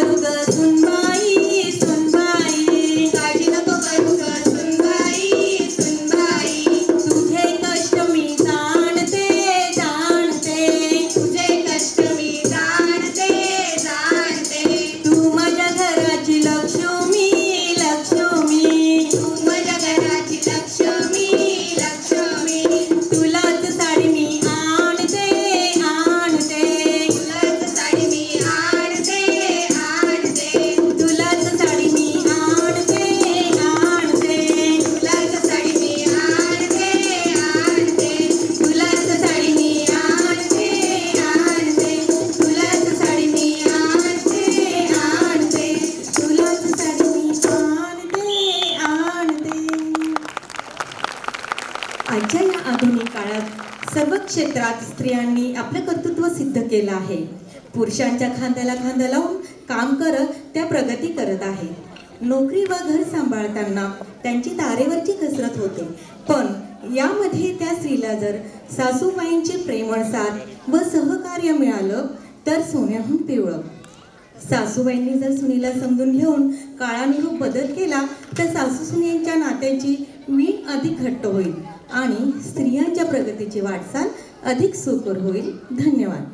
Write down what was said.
saluda. आजच्या या आधुनिक काळात सर्व क्षेत्रात स्त्रियांनी आपलं कर्तृत्व सिद्ध केलं आहे. पुरुषांच्या खांद्याला खांदा लावून काम करत त्या प्रगती करत आहे. नोकरी व घर सांभाळताना त्यांची तारेवरची कसरत होते. पण यामध्ये त्या स्त्रीला जर सासूबाईंचे प्रेमळसार व सहकार्य मिळालं तर सोन्याहून पिवळं. सासूबाईंनी जर सुनीला समजून घेऊन काळानुरूप बदल केला तर सासू सुनींच्या नात्याची वीण अधिक घट्ट होईल. आणि स्त्रियांच्या प्रगतीची वाटचाल अधिक सुकर होईल. धन्यवाद.